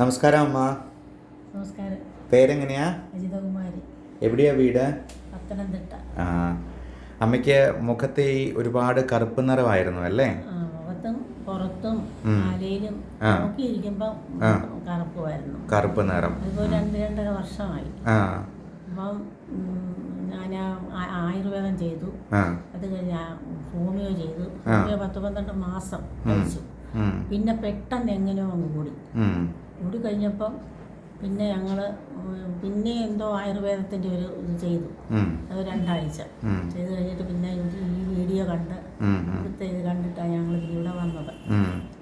നമസ്കാരം അമ്മ. നമസ്കാരം. പേരെങ്ങനെയാ? അജിതകുമാരി എവിടെയാ വീട്? പത്തനംതിട്ട. ആ അമ്മയ്ക്ക് മുഖത്തെ ഈ ഒരുപാട് കറുപ്പ് നിറമായിരുന്നു അല്ലേ? മുഖത്തും പുറത്തും ഉം. തലയിലും ആ. നോക്കിയിരിക്കുമ്പം കറുപ്പുമായിരുന്നു. കറുപ്പ് നിറം. അതിപ്പോൾ രണ്ട് രണ്ടര വർഷമായി. അപ്പം ഞാൻ ആയുർവേദം ചെയ്തു. അത് കഴിഞ്ഞ് ഹോമിയോ ചെയ്തു. ഹോമിയോ പത്ത് പന്ത്രണ്ട് മാസം കഴിച്ചു. പിന്നെ പെട്ടെന്ന് എങ്ങനെയോ അങ്ങ് കൂടി കൂടി കഴിഞ്ഞപ്പം പിന്നെ ഞങ്ങൾ പിന്നെ എന്തോ ആയുർവേദത്തിന്റെ ഒരു ഇത് ചെയ്തു. അത് രണ്ടാഴ്ച. ചെയ്ത് കഴിഞ്ഞിട്ട് പിന്നെ ഈ വീഡിയോ കണ്ട് ഇവിടുത്തെ ഇത് കണ്ടിട്ടാണ് ഞങ്ങൾ ഇവിടെ വന്നത്.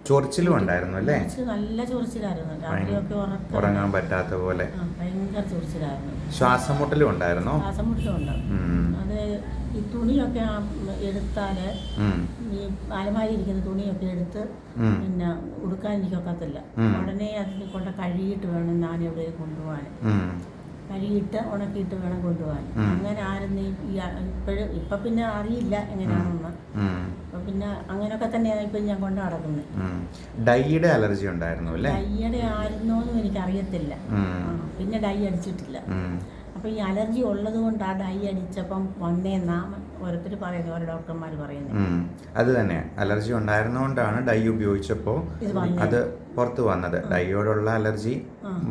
ചൊറിച്ചിലും ഉണ്ടായിരുന്നു അല്ലേ? നല്ല ചൊറിച്ചിലായിരുന്നു രാത്രിയൊക്കെ ഉറങ്ങാൻ പറ്റാത്ത പോലെ. ഭയങ്കര ചൊറിച്ചിലായിരുന്നു. ശ്വാസം മുട്ടലും ഉണ്ടായിരുന്നോ? ശ്വാസം മുട്ടലും ഉണ്ടാവും അത് ഈ തുണിയൊക്കെ എടുത്താൽ ഈ അലമാരി ഇരിക്കുന്ന തുണിയൊക്കെ എടുത്ത് പിന്നെ ഉടുക്കാൻ എനിക്കൊക്കത്തില്ല. ഉടനെ അതിൽ കൊണ്ട കഴുകിയിട്ട് വേണം ഞാൻ ഇവിടെ കൊണ്ടുപോകാൻ. കഴുകിയിട്ട് ഉണക്കിയിട്ട് വേണം കൊണ്ടുപോകാൻ. അങ്ങനെ ആരും ഈ ഇപ്പോഴും ഇപ്പൊ പിന്നെ അറിയില്ല എങ്ങനെയാണെന്ന്. പിന്നെ അങ്ങനെയൊക്കെ തന്നെയാണ് ഇപ്പം ഞാൻ കൊണ്ട് നടക്കുന്നത്. ഡൈയുടെ അലർജി ഉണ്ടായിരുന്നു അല്ലേ? ഡൈയുടെ എനിക്കറിയത്തില്ല. എനിക്ക് അറിയത്തില്ല പിന്നെ ഡൈ അടിച്ചിട്ടില്ല. ഉം, അപ്പം ഈ അലർജി ഉള്ളത് കൊണ്ട് ആ ഡൈ അടിച്ചപ്പം വന്നേന്നാ ഓരോരുത്തർ പറയുന്നത് ഓരോ ഡോക്ടർമാർ പറയുന്നത്. അത് തന്നെ അലർജി ഉണ്ടായിരുന്നോണ്ടാണ് ഡൈ ഉപയോഗിച്ചപ്പോൾ അത് പുറത്ത് വന്നത്. ഡൈയോടുള്ള അലർജി.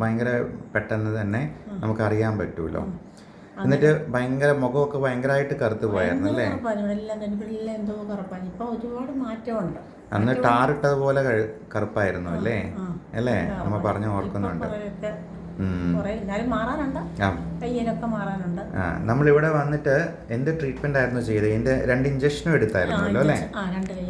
ഭയങ്കര പെട്ടെന്ന് തന്നെ നമുക്ക് അറിയാൻ പറ്റുമല്ലോ എന്നിട്ട് ഭയങ്കര മുഖമൊക്കെ ഭയങ്കരമായിട്ട് കറുത്ത് പോയായിരുന്നു അല്ലേ? എന്തോ കറുപ്പാണ് ഇപ്പൊ ഒരുപാട് മാറ്റമുണ്ട്. അന്ന് ടാറിട്ടതുപോലെ കറുപ്പായിരുന്നു അല്ലേ? അല്ലേ? നമ്മ പറഞ്ഞു ഓർക്കുന്നുണ്ട്. കുറേ എന്നാലും മാറാനുണ്ട്. ആ. കയ്യിലൊക്കെ മാറാനുണ്ട്. ആ നമ്മളിവിടെ വന്നിട്ട് എന്ത് ട്രീറ്റ്മെന്റ് ആയിരുന്നു ചെയ്തത്? ഇതിന്റെ രണ്ട് ഇഞ്ചക്ഷനും എടുത്തായിരുന്നല്ലോ അല്ലേ?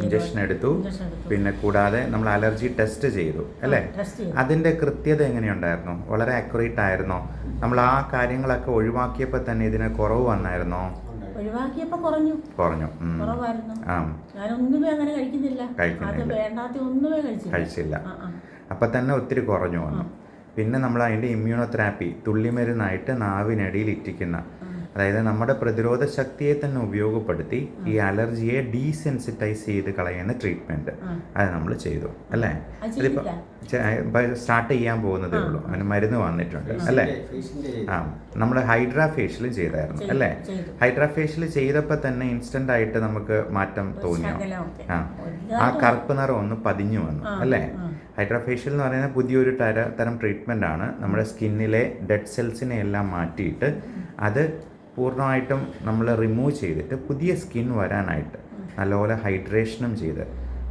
ഇഞ്ചക്ഷൻ എടുത്തു. പിന്നെ കൂടാതെ നമ്മൾ അലർജി ടെസ്റ്റ് ചെയ്തു അല്ലേ? അതിന്റെ കൃത്യത എങ്ങനെയുണ്ടായിരുന്നു? വളരെ അക്യുറേറ്റ് ആയിരുന്നോ? നമ്മൾ ആ കാര്യങ്ങളൊക്കെ ഒഴിവാക്കിയപ്പോൾ തന്നെ ഇതിന് കുറവ് വന്നായിരുന്നോ? ഒഴിവാക്കിയപ്പോ കുറഞ്ഞു. കുറഞ്ഞു. ഉം. കുറവായിരുന്നു. ആ. ഞാനൊന്നുമേ അങ്ങനെ കഴിക്കുന്നില്ല. അത് കഴിക്കുന്നില്ല. വേണ്ടാത്ത ഒന്നുമേ കഴിച്ചില്ല. കഴിച്ചില്ല. ആ തന്നെ ഒത്തിരി കുറഞ്ഞു വന്നു. പിന്നെ നമ്മൾ അതിന്റെ ഇമ്മ്യൂണോതെറാപ്പി തുള്ളിമരുന്നായിട്ട് നാവിനടിയിൽ ഇറ്റിക്കുന്ന അതായത് നമ്മുടെ പ്രതിരോധ ശക്തിയെ തന്നെ ഉപയോഗപ്പെടുത്തി ഈ അലർജിയെ ഡീസെൻസിറ്റൈസ് ചെയ്ത് കളയുന്ന ട്രീറ്റ്മെന്റ് ആ. അത് നമ്മൾ ചെയ്തു അല്ലേ? അത് അതിപ്പോൾ സ്റ്റാർട്ട് ചെയ്യാൻ പോകുന്നതേ ഉള്ളൂ. അതിന് മരുന്ന് വന്നിട്ടുണ്ട് അല്ലേ? ആ നമ്മൾ ഹൈഡ്രാ ഫേഷ്യൽ ചെയ്തായിരുന്നു അല്ലേ? ഹൈഡ്രാഫേഷ്യൽ ഹൈഡ്രാ ഫേഷ്യൽ ചെയ്തപ്പോൾ തന്നെ ഇൻസ്റ്റന്റ് ആയിട്ട് നമുക്ക് മാറ്റം തോന്നിയോ? ആ. ആ കറുപ്പ് നിറം ഒന്ന് പതിഞ്ഞു വന്നു അല്ലേ? ആ. ഹൈഡ്രാ ഫേഷ്യൽ എന്ന് പറയുന്നത് പുതിയൊരു തര തരം ട്രീറ്റ്മെന്റ് ആണ് നമ്മുടെ സ്കിന്നിലെ ഡെഡ് സെൽസിനെ എല്ലാം മാറ്റിയിട്ട് അത് പൂർണമായിട്ടും നമ്മൾ റിമൂവ് ചെയ്തിട്ട് പുതിയ സ്കിൻ വരാനായിട്ട് നല്ലപോലെ ഹൈഡ്രേഷനും ചെയ്ത്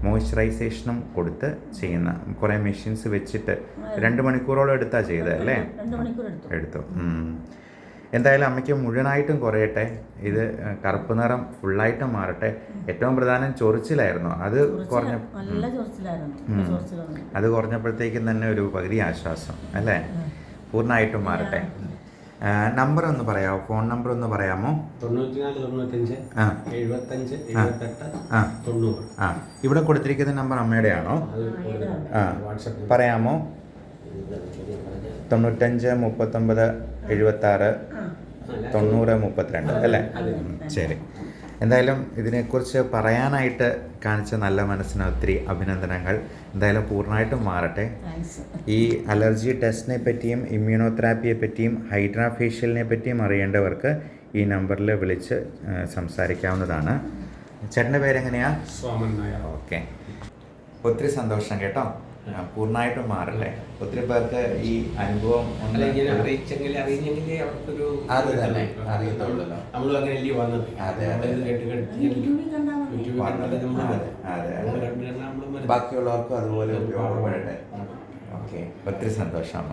മോയ്സ്ചറൈസേഷനും കൊടുത്ത് ചെയ്യുന്ന കുറേ മെഷീൻസ് വെച്ചിട്ട് രണ്ട് മണിക്കൂറോളം എടുത്താ ചെയ്തത് അല്ലേ എടുത്തു. എന്തായാലും അമ്മയ്ക്ക് മുഴുവനായിട്ടും കുറയട്ടെ. ഇത് കറുപ്പ് നിറം ഫുള്ളായിട്ടും മാറട്ടെ. ഏറ്റവും പ്രധാനം ചൊറിച്ചിലായിരുന്നു. അത് കുറഞ്ഞ അത് കുറഞ്ഞപ്പോഴത്തേക്കും തന്നെ ഒരു പകുതി ആശ്വാസം അല്ലേ? പൂർണമായിട്ടും മാറട്ടെ. നമ്പർ ഒന്ന് പറയാമോ? ഫോൺ നമ്പർ ഒന്ന് പറയാമോ? തൊണ്ണൂറ്റിനാല് തൊണ്ണൂറ്റഞ്ച് ആ. ഇവിടെ കൊടുത്തിരിക്കുന്ന നമ്പർ അമ്മയുടെ ആണോ ആ. പറയാമോ? തൊണ്ണൂറ്റഞ്ച് മുപ്പത്തൊമ്പത് എഴുപത്താറ് തൊണ്ണൂറ് മുപ്പത്തിരണ്ട് അല്ലേ? ശരി. എന്തായാലും ഇതിനെക്കുറിച്ച് പറയാനായിട്ട് കാണിച്ച നല്ല മനസ്സിന് ഒത്തിരി അഭിനന്ദനങ്ങൾ. എന്തായാലും പൂർണമായിട്ടും മാറട്ടെ. ഈ അലർജി ടെസ്റ്റിനെ പറ്റിയും ഇമ്മ്യൂണോതെറാപ്പിയെ പറ്റിയും ഹൈഡ്രാഫേഷ്യലിനെ പറ്റിയും അറിയേണ്ടവർക്ക് ഈ നമ്പറിൽ വിളിച്ച് സംസാരിക്കാവുന്നതാണ്. ചേട്ടന്റെ പേരെങ്ങനെയാ? സോമൻ നായർ. ഓക്കെ. ഒത്തിരി സന്തോഷം കേട്ടോ. പൂർണമായിട്ടും മാറട്ടെ ഒത്തിരി പേർക്ക് ഈ അനുഭവം അറിയിച്ചെങ്കിൽ അവർക്കൊരു അത് തന്നെ, അറിയത്തുള്ളൂ. നമ്മളും അങ്ങനെയല്ലേ വന്നത്? അതെ, ബാക്കിയുള്ളവർക്കും അതുപോലെ ഉപയോഗപ്പെടട്ടെ. ഓക്കെ. ഒത്തിരി സന്തോഷം